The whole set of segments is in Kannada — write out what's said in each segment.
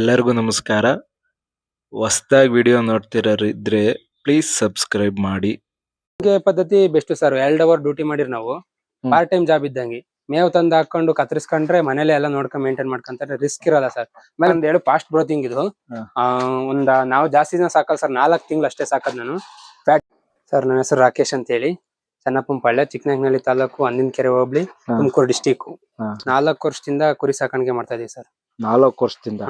ಎಲ್ಲರಿಗೂ ನಮಸ್ಕಾರ. ಹೊಸ್ದಾಗಿ ವಿಡಿಯೋ ನೋಡ್ತಿರೋರಿದ್ರೆ ಪ್ಲೀಸ್ ಸಬ್ಸ್ಕ್ರೈಬ್ ಮಾಡಿ. ಹಂಗೆ ಪದ್ಧತಿ ಬೆಸ್ಟ್ ಸರ್ ಎರಡು ಅವರ್ ಡ್ಯೂಟಿ ಮಾಡಿರ್ ನಾವು. ಪಾರ್ಟ್ ಟೈಮ್ ಜಾಬ್ ಇದ್ದಂಗೆ. ಮೇವು ತಂದು ಹಾಕೊಂಡು ಕತ್ತರಿಸ್ಕೊಂಡ್ರೆ ಮನೇಲೆ ಎಲ್ಲ ನೋಡ್ಕೊಂಡ್ ಮೇಂಟೈನ್ ಮಾಡ್ಕೊಂತಾರೆ. ರಿಸ್ಕ್ ಇರಲ್ಲ ಸರ್ ಆಮೇಲೆ ಒಂದ್ ಹೇಳು ಫಾಸ್ಟ್ ಬ್ರೋತಿಂಗ್ ಇದು. ಒಂದು ಆ, ಒಂದ ನಾವು ಜಾಸ್ತಿ ದಿನ ಸಾಕಲ್ಲ ಸರ್ ನಾಲ್ಕು ತಿಂಗಳು ಅಷ್ಟೇ ಸಾಕದ್ ನಾನು. ಫ್ಯಾಟ್ ಸರ್ ನನ್ನ ಹೆಸರು ರಾಕೇಶ್ ಅಂತ ಹೇಳಿ ಚನ್ನಪ್ಪನಪಾಳ್ಯ ಚಿಕ್ಕನಗ್ನಳ್ಳಿ ತಾಲೂಕು ಅಂದಿನ ಕೆರೆ ಹೋಬಳಿ ತುಮಕೂರು ಡಿಸ್ಟಿಕ್ ಹಾ. ನಾಲ್ಕು ವರ್ಷದಿಂದ ಕುರಿ ಸಾಕಾಣಿಕೆ ಮಾಡ್ತಾ ಇದೀವಿ ಸರ್ ನಾಲ್ಕು ವರ್ಷದಿಂದ.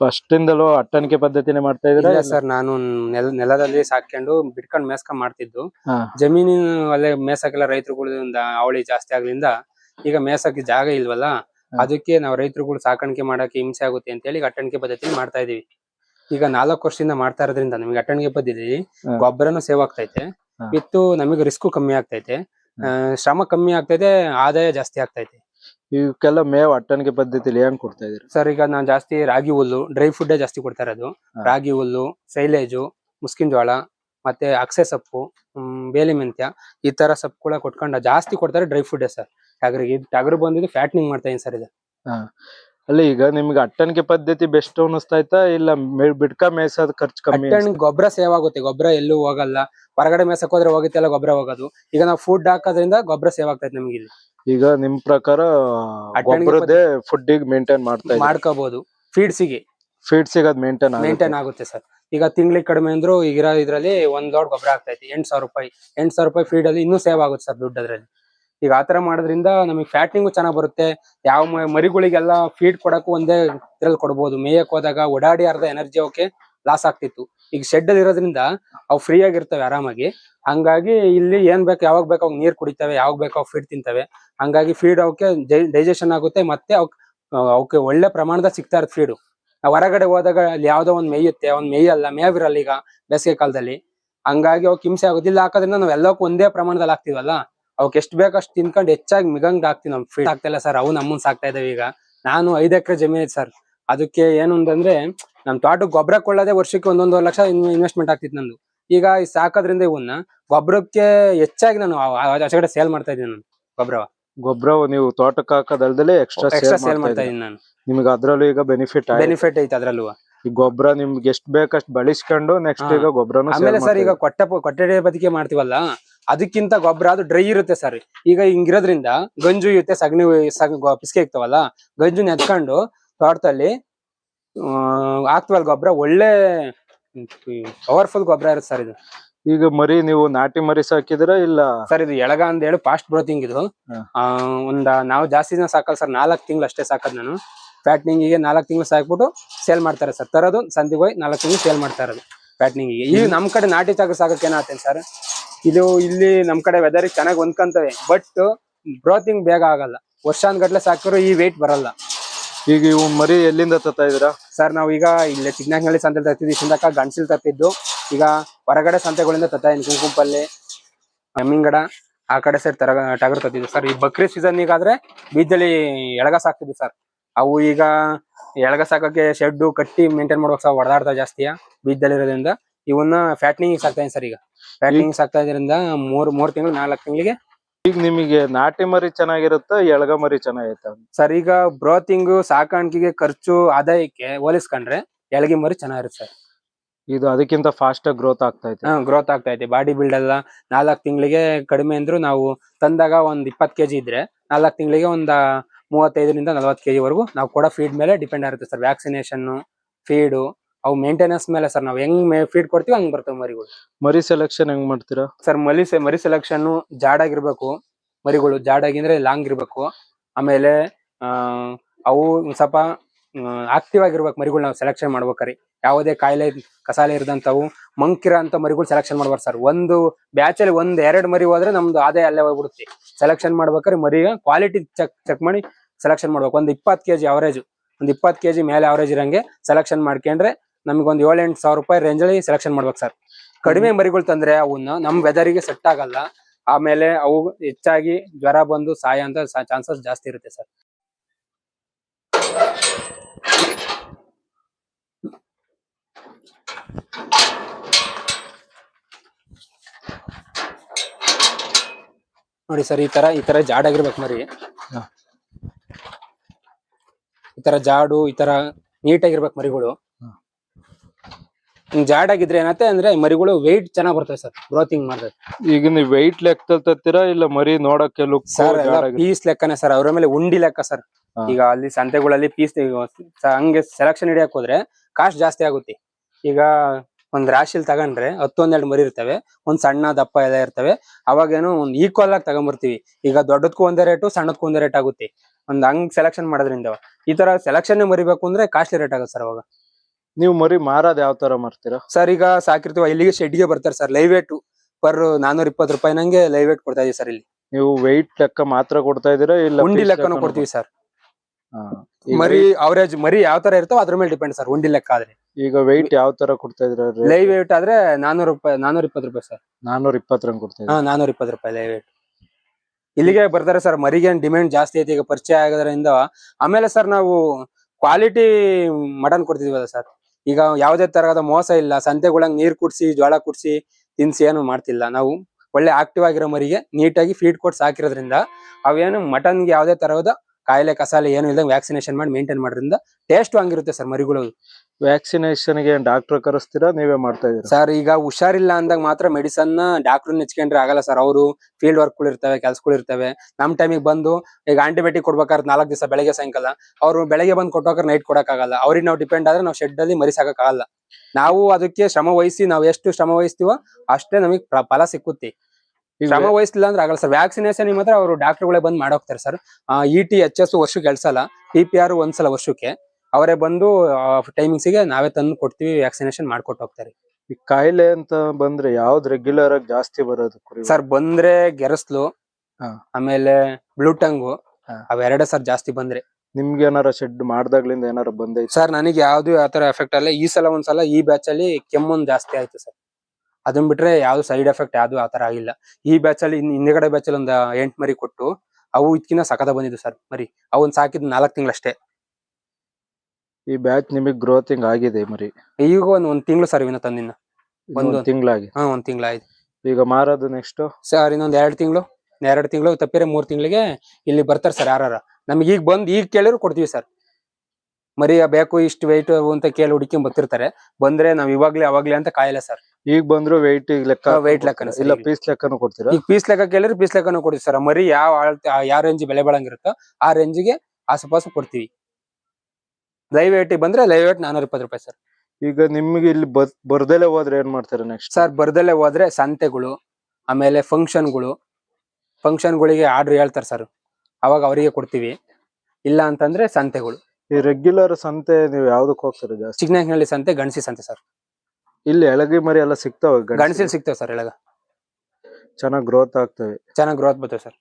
ಫಸ್ಟ್ ಇಂದಲೂ ಅಟ್ಟಣಿಕೆ ಪದ್ಧತಿನೇ ಮಾಡ್ತಾ ಇದ್ರೆ ಸರ್ ನಾನು ನೆಲ ನೆಲದಲ್ಲಿ ಸಾಕೊಂಡು ಬಿಟ್ಕೊಂಡ್ ಮೇಸ್ಕೊಂಡ್ ಮಾಡ್ತಿದ್ದು. ಜಮೀನಿನ ಅಲ್ಲೇ ಮೇಸಕ್ಕೆಲ್ಲ ರೈತರುಗಳಿಂದ ಅವಳಿ ಜಾಸ್ತಿ ಆಗ್ಲಿಂದ ಈಗ ಮೇಸಕ್ಕೆ ಜಾಗ ಇಲ್ವಲ್ಲ ಅದಕ್ಕೆ ನಾವು ರೈತರುಗಳು ಸಾಕಾಣಿಕೆ ಮಾಡಕ್ಕೆ ಹಿಂಸೆ ಆಗುತ್ತೆ ಅಂತ ಹೇಳಿ ಅಟ್ಟಣಿಕೆ ಪದ್ಧತಿ ಮಾಡ್ತಾ ಇದೀವಿ ಈಗ ನಾಲ್ಕು ವರ್ಷದಿಂದ ಮಾಡ್ತಾ ಇರೋದ್ರಿಂದ ನಮಗೆ ಅಟ್ಟಣಿಕೆ ಪದ್ಧತಿ ಗೊಬ್ಬರನು ಸೇವ್ ಆಗ್ತೈತೆ. ಬಿತ್ತು ವಿತ್ತು ನಮಗೆ ರಿಸ್ಕ್ ಕಮ್ಮಿ ಆಗ್ತೈತೆ. ಶ್ರಮ ಕಮ್ಮಿ ಆಗ್ತೈತೆ ಆದಾಯ ಜಾಸ್ತಿ ಆಗ್ತೈತೆ. ಇವಕ್ಕೆಲ್ಲ ಮೇವ್ ಅಟ್ಟಣಿಗೆ ಪದ್ಧತಿಲಿ ಹೆಂಗ್ ಕೊಡ್ತಾ ಇದ್ರಿ ಸರ್ ಈಗ ನಾನು ಜಾಸ್ತಿ ರಾಗಿ ಹುಲ್ಲು ಡ್ರೈ ಫುಡ್ ಜಾಸ್ತಿ ಕೊಡ್ತಾ ಇರೋದು. ರಾಗಿ ಹುಲ್ಲು ಸೈಲೇಜು ಮುಸ್ಕಿನ ಜೋಳ ಮತ್ತೆ ಅಕ್ಸೆ ಸೊಪ್ಪು ಬೇಲಿ ಮೆಂತ್ಯ ಈ ತರ ಸೊಪ್ಪುಗಳ ಕೊಟ್ಕೊಂಡ ಜಾಸ್ತಿ ಕೊಡ್ತಾರೆ ಡ್ರೈ ಫುಡ್ ಸರ್. ಟಗರಿಗೆ ಟಗರು ಬಂದಿದ್ದು ಫ್ಯಾಟ್ನಿಂಗ್ ಮಾಡ್ತಾ ಇದ್ದೀನಿ ಸರ್ ಇದು ಅಲ್ಲ ಈಗ ನಿಮ್ಗೆ ಅಟ್ಟಣಿಕೆ ಪದ್ಧತಿ ಬೆಸ್ಟ್ ಅನಿಸ್ತಾಯ್ತಾ ಇಲ್ಲ ಮೇ- ಬಿಡ್ಕ ಮೇಯ್ಸೋದ್ ಖರ್ಚು ಕಮ್ಮಿ ಗೊಬ್ಬರ ಸೇವ್ ಆಗುತ್ತೆ. ಗೊಬ್ಬರ ಎಲ್ಲೂ ಹೋಗಲ್ಲ. ಹೊರಗಡೆ ಮೇಸಕ್ ಹೋದ್ರೆ ಹೋಗುತ್ತೆಲ್ಲ ಗೊಬ್ಬರ ಹೋಗೋದು. ಈಗ ನಾವು ಫುಡ್ ಹಾಕೋದ್ರಿಂದ ಗೊಬ್ಬರ ಸೇವ್ ಆಗ್ತೈತೆ ನಮ್ಗೆ ಇಲ್ಲಿ. ಈಗ ನಿಮ್ ಪ್ರಕಾರ ಅಟ್ಟಣಿಗೆ ಫುಡ್ ಮೇಂಟೈನ್ ಮಾಡ್ತಾ ಮಾಡ್ಕೋಬಹುದು ಫೀಡ್ಸಿಗೆ ಫೀಡ್ ಅದ್ ಮೇಂಟೈನ್ ಮೇಂಟೈನ್ ಆಗುತ್ತೆ ಸರ್ ಈಗ ತಿಂಗ್ಳಿಗೆ ಕಡಿಮೆ ಅಂದ್ರು ಈಗ ಇದ್ರಲ್ಲಿ ಒಂದ್ ಲೋಡ್ ಗೊಬ್ಬರ ಆಗ್ತೈತಿ. ಎಂಟ್ ಸಾವಿರ ರೂಪಾಯಿ. ಎಂಟ್ ಸಾವಿರ ರೂಪಾಯಿ ಫೀಡ್ ಅಲ್ಲಿ ಇನ್ನೂ ಸೇವ್ ಆಗುತ್ತೆ ಸರ್ ದುಡ್ಡು ಅದ್ರಲ್ಲಿ. ಈಗ ಆತರ ಮಾಡೋದ್ರಿಂದ ನಮಗೆ ಫ್ಯಾಟ್ನಿಂಗು ಚೆನ್ನಾಗ್ ಬರುತ್ತೆ. ಯಾವ ಮರಿಗಳಿಗೆಲ್ಲ ಫೀಡ್ ಕೊಡಕ್ಕೂ ಒಂದೇ ಇದ್ರಲ್ಲಿ ಕೊಡ್ಬೋದು. ಮೇಯಕ್ ಹೋದಾಗ ಓಡಾಡಿ ಅರ್ಧ ಎನರ್ಜಿ ಅವಕ್ಕೆ ಲಾಸ್ ಆಗ್ತಿತ್ತು. ಈಗ ಶೆಡ್ ಅಲ್ಲಿ ಇರೋದ್ರಿಂದ ಅವು ಫ್ರೀ ಆಗಿರ್ತವೆ ಆರಾಮಾಗಿ. ಹಂಗಾಗಿ ಇಲ್ಲಿ ಏನ್ ಬೇಕು, ಯಾವಾಗ ಬೇಕು ಅವಾಗ ನೀರ್ ಕುಡಿತವೆ, ಯಾವಾಗ ಬೇಕು ಅವಾಗ ಫೀಡ್ ತಿಂತವೆ. ಹಂಗಾಗಿ ಫೀಡ್ ಅವಕ್ಕೆ ಡೈಜೆಷನ್ ಆಗುತ್ತೆ ಮತ್ತೆ ಅವಕ್, ಅವಕ್ಕೆ ಒಳ್ಳೆ ಪ್ರಮಾಣದ ಸಿಗ್ತಾ ಇರುತ್ತೆ ಫೀಡು ಹೊರಗಡೆ ಹೋದಾಗ ಅಲ್ಲಿ ಯಾವ್ದೋ ಒಂದ್ ಮೇಯುತ್ತೆ ಒಂದ್ ಮೇಯಲ್ಲ ಮೇವಿರಲ್ಲ ಈಗ ಬೇಸಿಗೆ ಕಾಲದಲ್ಲಿ. ಹಂಗಾಗಿ ಅವ್ ಹಿಂಸೆ ಆಗೋದಿಲ್ಲ. ಹಾಕೋದ್ರಿಂದ ನಾವ್ ಎಲ್ಲಕ್ಕೂ ಒಂದೇ ಪ್ರಮಾಣದಲ್ಲಿ ಹಾಕ್ತಿವಲ್ಲ ಅವಕ್ಕೆ ಎಷ್ಟು ಬೇಕು ಅಷ್ಟು ತಿನ್ಕೊಂಡು ಹೆಚ್ಚಾಗಿ ಮಿಗಂಗ್ ಹಾಕ್ತೀನಿ ನಮ್ ಫೀಡ್ ಆಗ್ತಾ ಇಲ್ಲ ಸರ್ ಅವು ನಮ್ಮನ್ ಸಾಕ್ತಾ ಇದಾವೆ ಈಗ. ನಾನು ಐದ್ ಎಕರೆ ಜಮೀನ್ ಐತೆ ಸರ್ ಅದಕ್ಕೆ ಏನು ಅಂತಂದ್ರೆ ನಮ್ ತೋಟಕ್ಕೆ ಗೊಬ್ಬರ ಕೊಳ್ಳೋದೇ ವರ್ಷಕ್ಕೆ ಒಂದೊಂದು ಲಕ್ಷ ಇನ್ವೆಸ್ಟ್ಮೆಂಟ್ ಆಗ್ತಿತ್ತು ನಂದು. ಈಗ ಈ ಸಾಕೋದ್ರಿಂದ ಇವನ್ನ ಗೊಬ್ಬರಕ್ಕೆ ಹೆಚ್ಚಾಗಿ ನಾನು ಆ- ಆ- ಆಚೆ ಕಡೆ ಸೇಲ್ ಮಾಡ್ತಾ ಇದ್ದೀನಿ ನಾನು. ಗೊಬ್ಬರ ಗೊಬ್ಬರ ನೀವು ತೋಟಕ್ಕೆ ಹಾಕೋದಲ್ದಲ್ಲೇ ಎಕ್ಸ್ಟ್ರಾ ಎಕ್ಸ್ಟ್ರಾ ಸೇಲ್ ಮಾಡ್ತಾ ಇದ್ದೀನಿ ನಾನು. ನಿಮ್ಗೆ ಅದ್ರಲ್ಲೂ ಈಗ ಬೆನಿಫಿಟ್ ಬೆನಿಫಿಟ್ ಐತೆ ಅದ್ರಲ್ಲೂ ಈ ಗೊಬ್ಬರ ನಿಮ್ಗೆ ಎಷ್ಟ್ ಬೇಕಷ್ಟು ಬಳಸ್ಕೊಂಡು ನೆಕ್ಸ್ಟ್. ಈಗ ಗೊಬ್ಬರ ಆಮೇಲೆ ಸರ್ ಈಗ ಕೊಟ್ಟೆ ಕೊಟ್ಟೆ ಬದಿಕೆ ಮಾಡ್ತೀವಲ್ಲ? ಅದಕ್ಕಿಂತ ಗೊಬ್ಬರ ಅದು ಡ್ರೈ ಇರುತ್ತೆ ಸರ್. ಈಗ ಹಿಂಗಿರೋದ್ರಿಂದ ಗಂಜು ಇರುತ್ತೆ ಸಗಣಿ ಸಗ ಗೊ- ಪಿಸ್ಕೆ ಇಕ್ತಾವಲ್ಲ ಗಂಜು ನೆತ್ಕೊಂಡು ತೋಟದಲ್ಲಿ ಆ, ಹಾಕ್ತಿವಲ್ಲ ಗೊಬ್ಬರ ಒಳ್ಳೆ ಪವರ್ಫುಲ್ ಗೊಬ್ಬರ ಇರುತ್ತೆ ಸರ್ ಇದು. ಈಗ ಮರಿ ನೀವು ನಾಟಿ ಮರಿ ಸಾಕಿದ್ರ ಇಲ್ಲ? ಸರ್ ಇದು ಎಳಗ ಅಂತ ಹೇಳಿ ಫಾಸ್ಟ್ ಬ್ರೋತಿಂಗ್ ಇದು. ಒಂದ ನಾವು ಜಾಸ್ತಿ ದಿನ ಸಾಕಲ್ಲ ಸರ್ ನಾಲ್ಕು ತಿಂಗಳು ಅಷ್ಟೇ ಸಾಕದ್ ನಾನು. ಫ್ಯಾಟ್ನಿಂಗಿಗೆ ನಾಲ್ಕು ತಿಂಗಳು ಸಾಕ್ಬಿಟ್ಟು ಸೇಲ್ ಮಾಡ್ತಾರೆ ಸರ್. ತರೋದು ಸಂದಿಗೆ ಹೋಗಿ ನಾಲ್ಕು ತಿಂಗಳು ಸೇಲ್ ಮಾಡ್ತಾ ಇರೋದು ಫ್ಯಾಟ್ನಿಂಗ್ ಈಗ ನಮ್ ಕಡೆ ನಾಟಿ ತಗ ಸಾಕಕ್ಕೆ ಏನಾಗ್ತೇನೆ ಸರ್? ಇದು ಇಲ್ಲಿ ನಮ್ ಕಡೆ ವೆದರ್ ಚೆನ್ನಾಗಿ ಹೊಂದ್ಕೊಂತವೆ. ಬಟ್ ಬ್ರೋತಿಂಗ್ ಬೇಗ ಆಗಲ್ಲ. ವರ್ಷಾನ್ ಗಟ್ಲೆ ಸಾಕಿದ್ರು ಈ ವೇಟ್ ಬರಲ್ಲ. ಈಗ ಇವು ಮರಿ ಎಲ್ಲಿಂದ ತರ್ತಾ ಇದ್ರ ಸರ್ ನಾವು ಈಗ ಇಲ್ಲಿ ಚಿಕ್ಕನಾಗ್ನಳ್ಳಿ ಸಂತೆ ತರ್ತಿದ್ವಿ. ಚಿಂದಕ ಗಂಡ್ಸಿಲ್ ತರ್ತಿದ್ದು. ಈಗ ಹೊರಗಡೆ ಸಂತೆಗಳಿಂದ ತತ್ತಾ ಇದ್ದೀನಿ. ಕುಂಕುಂಪಲ್ಲಿ ಆ ಕಡೆ ಸರ್ ತರ ಟಗರ್ ತತ್ತಿದ್ವಿ ಸರ್ ಈ ಬಕ್ರಿ ಸೀಸನ್ ಈಗಾದ್ರೆ ಬೀಜದಲ್ಲಿ ಎಳಗ ಸಾಕ್ತಿದ್ವಿ ಸರ್. ಅವು ಈಗ ಎಳಗ ಸಾಕಕ್ಕೆ ಶೆಡ್ ಕಟ್ಟಿ ಮೇಂಟೈನ್ ಮಾಡ್ಬೇಕು ಸರ್. ಹೊಡೆದಾಡ್ತಾವೆ ಜಾಸ್ತಿಯ ಬೀಜದಲ್ಲಿ ಇರೋದ್ರಿಂದ ಇವನ್ನ ಫ್ಯಾಟ್ನಿಂಗ್ ಸಾಕ್ತಾ ಇದ್ದೀನಿ ಸರ್ ಈಗ. ಫ್ಯಾಟ್ನಿಂಗ್ ಸಾಕ್ತಾ ಇದರಿಂದ ಮೂರ್ ಮೂರ್ ತಿಂಗಳು ನಾಲ್ಕು ತಿಂಗಳಿಗೆ. ಈಗ ನಿಮಗೆ ನಾಟಿ ಮರಿ ಚೆನ್ನಾಗಿರುತ್ತ ಎಳಗ ಮರಿ ಚೆನ್ನಾಗಿರುತ್ತೆ? ಸರ್ ಈಗ ಬ್ರೋತಿಂಗ್ ಸಾಕಾಣಿಕೆಗೆ ಖರ್ಚು ಆದಾಯಕ್ಕೆ ಹೋಲಿಸ್ಕೊಂಡ್ರೆ ಎಳಗಿ ಮರಿ ಚೆನ್ನಾಗಿರುತ್ತೆ ಸರ್. ಇದು ಅದಕ್ಕಿಂತ ಫಾಸ್ಟ್ ಆಗಿ ಗ್ರೋತ್ ಆಗ್ತಾ ಇದೆ. ಗ್ರೋತ್ ಆಗ್ತಾ ಐತೆ ಬಾಡಿ ಬಿಲ್ಡ್ ಎಲ್ಲ ನಾಲ್ಕು ತಿಂಗಳಿಗೆ ಕಡಿಮೆ ಅಂದ್ರು ನಾವು ತಂದಾಗ ಒಂದ್ ಇಪ್ಪತ್ ಕೆಜಿ ಇದ್ರೆ ನಾಲ್ಕು ತಿಂಗಳಿಗೆ ಒಂದ್ ಮೂವತ್ತೈದರಿಂದ ನಲವತ್ತು ಕೆಜಿ ವರೆಗೂ ನಾವು ಕೊಡೋ ಫೀಡ್ ಮೇಲೆ ಡಿಪೆಂಡ್ ಆಗುತ್ತೆ ಸರ್. ವ್ಯಾಕ್ಸಿನೇಷನ್ ಫೀಡು ಅವು ಮೇಂಟೆನೆನ್ಸ್ ಮೇಲೆ ಸರ್ ನಾವು ಹೆಂಗ್ ಫೀಡ್ ಕೊಡ್ತೀವಿ ಹಂಗ್ ಬರ್ತವೆ ಮರಿಗಳು. ಮರಿ ಸೆಲೆಕ್ಷನ್ ಹೆಂಗ್ ಮಾಡ್ತೀರಾ? ಸರ್ ಮಲಿ ಸೆ- ಮರಿ ಸೆಲೆಕ್ಷನ್ ಜಾಡಾಗಿರ್ಬೇಕು ಮರಿಗಳು ಜಾಡಾಗಿಂದ್ರೆ ಲಾಂಗ್ ಇರ್ಬೇಕು. ಆಮೇಲೆ ಆ ಅವು ಒಂದ್ ಸ್ವಲ್ಪ ಆಕ್ಟಿವ್ ಆಗಿರ್ಬೇಕು ಮರಿಗಳು ನಾವು ಸೆಲೆಕ್ಷನ್ ಮಾಡ್ಬೇಕಾರಿ. ಯಾವುದೇ ಕಾಯಿಲೆ ಕಸಾಲೆ ಇರದಂತವು ಮಂಕಿರ ಅಂತ ಮರಿಗಳು ಸೆಲೆಕ್ಷನ್ ಮಾಡ್ಬಾರ್ದು ಸರ್ ಒಂದು ಬ್ಯಾಚ್ ಅಲ್ಲಿ ಒಂದ್ ಎರಡ್ ಮರಿ ಹೋದ್ರೆ ನಮ್ದು ಆದಾಯ ಅಲ್ಲೇ ಹೋಗ್ಬಿಡುತ್ತೆ. ಸೆಲೆಕ್ಷನ್ ಮಾಡ್ಬೇಕಾದ್ರೆ ಮರಿ ಕ್ವಾಲಿಟಿ ಚೆಕ್ ಚೆಕ್ ಮಾಡಿ ಸೆಲೆಕ್ಷನ್ ಮಾಡ್ಬೇಕು. ಒಂದ್ ಇಪ್ಪತ್ತು ಕೆಜಿ ಅವರೇಜ್ ಒಂದ್ ಇಪ್ಪತ್ತು ಕೆಜಿ ಮೇಲೆ ಅವರೇಜ್ ಇರಂಗೆ ಸೆಲೆಕ್ಷನ್ ಮಾಡ್ಕೊಂಡ್ರೆ ನಮ್ಗೆ ಒಂದ್ ಏಳ್ ಎಂಟು ಸಾವಿರ ರೂಪಾಯಿ ರೇಂಜ್ ಅಲ್ಲಿ ಸೆಲೆಕ್ಷನ್ ಮಾಡ್ಬೇಕು ಸರ್ ಕಡಿಮೆ ಮರಿಗಳು ತಂದ್ರೆ ಅವನ್ನ ನಮ್ ವೆದರಿಗೆ ಸೆಟ್ ಆಗಲ್ಲ. ಆಮೇಲೆ ಅವು ಹೆಚ್ಚಾಗಿ ಜ್ವರ ಬಂದು ಸಾಯ ಅಂತ ಚಾನ್ಸಸ್ ಜಾಸ್ತಿ ಇರುತ್ತೆ ಸರ್ ನೋಡಿ ಸರ್ ಈ ತರ ಈ ತರ ಜಾಡಾಗಿರ್ಬೇಕು ಮರಿ. ಈ ತರ ಜಾಡು ಈ ತರ ನೀಟಾಗಿರ್ಬೇಕು ಮರಿಗಳು. ಹಿಂಗ್ ಜಾಡಾಗಿದ್ರೆ ಏನತ್ತೆ ಅಂದ್ರೆ ಮರಿಗಳು ವೆಯ್ಟ್ ಚೆನ್ನಾಗ್ ಬರ್ತವೆ ಸರ್ ಗ್ರೋತಿಂಗ್ ಮಾಡ್ತದೆ ಈಗ ನೀವು ವೆಯ್ಟ್ ಲೆಕ್ಕದಲ್ಲಿ ತತ್ತೀರಾ ಇಲ್ಲ ಮರಿ ನೋಡಕ್ಕೆ ಲುಕ್ ಸರ್ ಪೀಸ್ ಲೆಕ್ಕನೇ ಸರ್ ಅವ್ರ ಮೇಲೆ ಉಂಡಿ ಲೆಕ್ಕ ಸರ್. ಈಗ ಅಲ್ಲಿ ಸಂತೆಗಳಲ್ಲಿ ಪೀಸ್ ಹಂಗೆ ಸೆಲೆಕ್ಷನ್ ಹಿಡಿಯಕ್ ಹೋದ್ರೆ ಕಾಸ್ಟ್ ಜಾಸ್ತಿ ಆಗುತ್ತೆ. ಈಗ ಒಂದ್ ರಾಶಿಲ್ ತಗೊಂಡ್ರೆ ಹತ್ತೊಂದೆರಡು ಮರಿ ಇರ್ತವೆ ಒಂದ್ ಸಣ್ಣ ದಪ್ಪ ಎಲ್ಲ ಇರ್ತವೆ ಅವಾಗೇನು ಒಂದ್ ಈಕ್ವಲ್ ಆಗಿ ತಗೊಂಬರ್ತೀವಿ. ಈಗ ದೊಡ್ಡದಕ್ಕೂ ಒಂದೇ ರೇಟು ಸಣ್ಣದಕ್ಕೂ ಒಂದೇ ರೇಟ್ ಆಗುತ್ತೆ. ಒಂದ್ ಹಂಗ್ ಸೆಲೆಕ್ಷನ್ ಮಾಡೋದ್ರಿಂದ ಈ ತರ ಸೆಲೆಕ್ಷನ್ ಮರಿಬೇಕು ಅಂದ್ರೆ ಕಾಸ್ಟ್ಲಿ ರೇಟ್ ಆಗುತ್ತೆ ಸರ್ ಅವಾಗ. ನೀವು ಮರಿ ಮಾರೋದ್ ಯಾವ ತರ ಮಾರ್ತೀರಾ? ಸರ್ ಈಗ ಸಾಕಿರ್ತೀವ ಇಲ್ಲಿಗೆ ಶೆಡ್ಗೆ ಬರ್ತಾರೆ ಸರ್ ಲೈವ್ ವೇಟ್ ಪರ್ ನಾನೂರ ಇಪ್ಪತ್ತು ರೂಪಾಯಿ ನಂಗೆ ಲೈವ್ ವೇಟ್ ಕೊಡ್ತಾ ಇದೀವಿ ಸರ್ ಇಲ್ಲಿ. ನೀವು ವೆಯ್ಟ್ ಲೆಕ್ಕ ಮಾತ್ರ ಕೊಡ್ತಾ ಇದೀರಾ ಇಲ್ಲ ಉಂಡಿ piece ಲೆಕ್ಕನೂ ಲೆಕ್ಕನೂ ಕೊಡ್ತೀವಿ ಸರ್ ಹಾ. ಈಗ ಮರಿ ಅವರೇಜ್ ಮರಿ ಯಾವ ತರ ಇರ್ತಾವ ಅದ್ರ ಮೇಲೆ ಡಿಪೆಂಡ್ ಸರ್ ಉಂಡಿ ಲೆಕ್ಕ ಆದ್ರೆ. ಈಗ ವೆಯ್ಟ್ ಯಾವ ತರ ಕೊಡ್ತಾ ಇದ್ರ ಲೈವ್ ವೇಟ್ ಆದ್ರೆ ನಾನೂರು ರೂಪಾಯಿ ನಾನೂರ ಇಪ್ಪತ್ತು ರೂಪಾಯಿ ಸರ್ ನಾನೂರ ಇಪ್ಪತ್ತರಂಗ್ ಕೊಡ್ತೀವಿ ಹಾ ನಾನೂರ ಇಪ್ಪತ್ತು ರೂಪಾಯಿ ಲೈವ್ ವೇಟ್ ಇಲ್ಲಿಗೆ ಬರ್ತಾರೆ ಸರ್ ಮರಿಗೆ ಡಿಮ್ಯಾಂಡ್ ಜಾಸ್ತಿ ಐತಿ ಈಗ ಪರಿಚಯ ಆಗೋದ್ರಿಂದ. ಆಮೇಲೆ ಸರ್ ನಾವು ಕ್ವಾಲಿಟಿ ಮಟನ್ ಕೊಡ್ತಿದೀವಲ್ಲ ಸರ್ ಈಗ ಯಾವುದೇ ತರಹದ ಮೋಸ ಇಲ್ಲ. ಸಂತೆಗಳಂಗ್ ನೀರ್ ಕುಡಿಸಿ ಜೋಳ ಕುಡ್ಸಿ, ತಿನ್ಸಿ ಏನು ಮಾಡ್ತಿಲ್ಲ. ನಾವು ಒಳ್ಳೆ ಆಕ್ಟಿವ್ ಆಗಿರೋ ಮರಿಗೆ ನೀಟಾಗಿ ಫೀಡ್ ಕೊಟ್ಟು ಸಾಕಿರೋದ್ರಿಂದ ಅವೇನು ಮಟನ್ಗೆ ಯಾವುದೇ ತರಹದ ಕಾಯಿಲೆ, ಕಸಾಲೆ ಏನು ಇಲ್ದಂಗೆ ವ್ಯಾಕ್ಸಿನೇಷನ್ ಮಾಡಿ ಮೇಂಟೈನ್ ಮಾಡೋದ್ರಿಂದ ಟೇಸ್ಟ್ ಹಂಗಿರುತ್ತೆ ಸರ್ ಮರಿಗಳು ವ್ಯಾಕ್ಸಿನೇಷನ್ಗೆ ಡಾಕ್ಟರ್ ಕರೆಸ್ತೀರಾ? ನೀವೇ ಮಾಡ್ತಾ ಇದೀರಾ ಸರ್ ಈಗ ಹುಷಾರಿಲ್ಲ ಅಂದಾಗ ಮಾತ್ರ ಮೆಡಿಸನ್ ಡಾಕ್ಟರ್ ನೆಚ್ಕೊಂಡ್ರೆ ಆಗಲ್ಲ ಸರ್ ಅವರು ಫೀಲ್ಡ್ ವರ್ಕ್ ಇರ್ತವೆ ಕೆಲಸಗಳು ಇರ್ತವೆ. ನಮ್ ಟೈಮಿಗೆ ಬಂದು ಈಗ ಆಂಟಿಬಯೋಟಿಕ್ ಕೊಡ್ಬೇಕಾದ್ರೆ ನಾಲ್ಕು ದಿವಸ ಬೆಳಗ್ಗೆ ಸಾಯಂಕಾಲ ಅವ್ರು ಬೆಳಗ್ಗೆ ಬಂದು ಕೊಟ್ಟೋಕ್ರೆ ನೈಟ್ ಕೊಡಕ್ಕಾಗಲ್ಲ ಅವ್ರಿಗೆ ನಾವು ಡಿಪೆಂಡ್ ಆದ್ರೆ ನಾವು ಶೆಡ್ ಅಲ್ಲಿ ಮರಿ ಸಾಕಕ್ಕಾಗಲ್ಲ ನಾವು ಅದಕ್ಕೆ ಶ್ರಮ ವಹಿಸಿ ನಾವು ಎಷ್ಟು ಶ್ರಮ ವಹಿಸ್ತೀವೋ ಅಷ್ಟೇ ನಮಗೆ ಫಲ ಸಿಕ್ಕುತ್ತೆ. ಶ್ರಮ ವಹಿಸ್ಲಿಲ್ಲ ಅಂದ್ರೆ ಆಗಲ್ಲ ಸರ್ ವ್ಯಾಕ್ಸಿನೇಷನ್ ಮಾತ್ರ ಅವರು ಡಾಕ್ಟರ್ಗಳೇ ಬಂದು ಮಾಡೋಗ್ತಾರೆ sir E T H S ವರ್ಷಕ್ಕೆ ಎರಡ್ ಸಲ ಪಿ ಆರ್ ಒಂದ್ಸಲ ವರ್ಷಕ್ಕೆ. ಅವರೇ ಬಂದು ಟೈಮಿಂಗ್ಸಿಗೆ ನಾವೇ ತಂದು ಕೊಡ್ತೀವಿ ವ್ಯಾಕ್ಸಿನೇಷನ್ ಮಾಡ್ಕೊಟ್ಟು ಹೋಗ್ತಾರೆ. ಈ ಕಾಯಿಲೆ ಅಂತ ಬಂದ್ರೆ ಯಾವ್ದು ರೆಗ್ಯುಲರ್ ಆಗಿ ಜಾಸ್ತಿ ಬರೋದು ಕುರಿ? ಸರ್ ಬಂದ್ರೆ ಗೆರಸ್ಲು ಹಾ. ಆಮೇಲೆ ಬ್ಲೂಟಂಗು ಹಾ. ಅವೆರಡೇ ಸರ್ ಜಾಸ್ತಿ ಬಂದ್ರೆ. ನಿಮ್ಗೆ ಏನಾರ ಶೆಡ್ ಮಾಡ್ದಾಗ್ಲಿಂದ ಏನಾರ ಬಂದೈತಿ ಸರ್ ನನಗೆ ಯಾವ್ದು ಆತರ ಎಫೆಕ್ಟ್ ಅಲ್ಲ. ಈ ಸಲ ಒಂದ್ಸಲ ಈ ಬ್ಯಾಚ್ ಅಲ್ಲಿ ಕೆಮ್ಮೊಂದು ಜಾಸ್ತಿ ಆಯ್ತು ಸರ್. ಅದನ್ ಬಿಟ್ರೆ ಯಾವ್ದು ಸೈಡ್ ಎಫೆಕ್ಟ್ ಯಾವ್ದು ಆತರ ಆಗಿಲ್ಲ. ಈ ಬ್ಯಾಚ್ ಅಲ್ಲಿ ಇನ್- ಹಿಂದ್ಗಡೆ ಬ್ಯಾಚ್ ಅಲ್ಲಿ ಒಂದ್ ಎಂಟ್ ಮರಿ ಕೊಟ್ಟು ಅವು ಇದಕ್ಕಿಂತ ಸಖತ ಬಂದಿದ್ದು ಸರ್ ಮರಿ. ಅವನ್ ಸಾಕಿದ್ ನಾಲ್ಕ್ ತಿಂಗಳಷ್ಟೇ. ಈ ಬ್ಯಾಚ್ ನಿಮಗೆ ಗ್ರೋತಿಂಗ್ ಆಗಿದೆ ಮರಿ. ಈಗ ಒಂದ್ ಒಂದ್ ತಿಂಗಳು ಸರ್ ಇನ್ನ ತಂದಿನ ಒಂದು- ಒಂದ್ ತಿಂಗಳಾಗಿ. ಹಾ ಒಂದ್ ತಿಂಗಳ ಆಯ್ತು ಈಗ ಮಾರೋದು ನೆಕ್ಸ್ಟ್ ಸರ್ ಇನ್ನೊಂದ್ ಎರಡ್ ತಿಂಗಳು. ಎರಡ್ ತಿಂಗಳು ತಪ್ಪಿರೆ ಮೂರ್ ತಿಂಗಳಿಗೆ ಇಲ್ಲಿ ಬರ್ತಾರೆ ಸರ್ ಯಾರ ನಮ್ಗೆ ಈಗ ಬಂದ್ ಈಗ ಕೇಳಿದ್ರು ಕೊಡ್ತೀವಿ ಸರ್ ಮರಿ ಬೇಕು ಇಷ್ಟು ವೆಯ್ಟ್ ಅಂತ ಕೇಳಿ ಹುಡುಕಿ ಬರ್ತಿರ್ತಾರೆ. ಬಂದ್ರೆ ನಾವ್ ಇವಾಗ್ಲೇ ಅವಾಗ್ಲೇ ಅಂತ ಕಾಯಿಲ್ಲ ಸರ್ ಈಗ ಬಂದ್ರು ವೆಯ್ಟ್ ಲೆಕ್ಕ ಹಾ, weight ಲೆಕ್ಕನೇ ಇಲ್ಲ ಪೀಸ್ ಲೆಕ್ಕನು ಕೊಡ್ತೀರಾ? ಈಗ ಪೀಸ್ ಲೆಕ್ಕ ಕೇಳಿದ್ರೆ ಪೀಸ್ ಲೆಕ್ಕನು ಕೊಡ್ತೀವಿ ಸರ್ ಮರಿ ಯಾವ ಯಾವ ರೇಂಜ್ ಬೆಲೆ ಬಾಳಂಗಿರುತ್ತೋ ಆ ರೇಂಜ್ಗೆ ಆಸುಪಾಸು ಕೊಡ್ತೀವಿ. ಲೈವ್ ವೇಟ್ ಬಂದ್ರೆ ಲೈವ್ ವೇಟ್ ನಾನೂರ ಇಪ್ಪತ್ತು ರೂಪಾಯಿ ಸರ್ ಈಗ ನಿಮ್ಗೆ ಇಲ್ಲಿ ಬರ್ದಲ್ಲೇ ಬರ್ದಲೇ ಹೋದ್ರೆ ಏನ್ ಮಾಡ್ತಾರೆ ನೆಕ್ಸ್ಟ್ ಸರ್ ಬರ್ದಲ್ಲೇ ಹೋದ್ರೆ ಸಂತೆಗಳು ಆಮೇಲೆ ಫಂಕ್ಷನ್ಗಳು ಫಂಕ್ಷನ್ಗಳಿಗೆ ಆರ್ಡರ್ ಹೇಳ್ತಾರೆ ಸರ್ ಅವಾಗ ಅವರಿಗೆ ಕೊಡ್ತೀವಿ. ಇಲ್ಲ ಅಂತಂದ್ರೆ ಸಂತೆಗಳು. ಈ ರೆಗ್ಯುಲರ್ ಸಂತೆ ನೀವು ಯಾವ್ದಕ್ಕೆ ಹೋಗ್ತಾರೆ ಜಾಸ್ತಿ? ಚಿಕ್ಕನಹಳ್ಳಿ ಸಂತೆ ಗಣಸಿ ಸಂತೆ ಸರ್ ಇಲ್ಲಿ ಎಳಗಿ ಮರಿ ಎಲ್ಲ ಸಿಗ್ತಾವೆ ಗಣಸಿಲ್ ಸಿಗ್ತಾವೆ ಸರ್ ಎಳಗ. ಚೆನ್ನಾಗಿ ಗ್ರೋತ್ ಆಗ್ತವೆ ಚೆನ್ನಾಗಿ ಗ್ರೋತ್ ಬರ್ತವೆ ಸರ್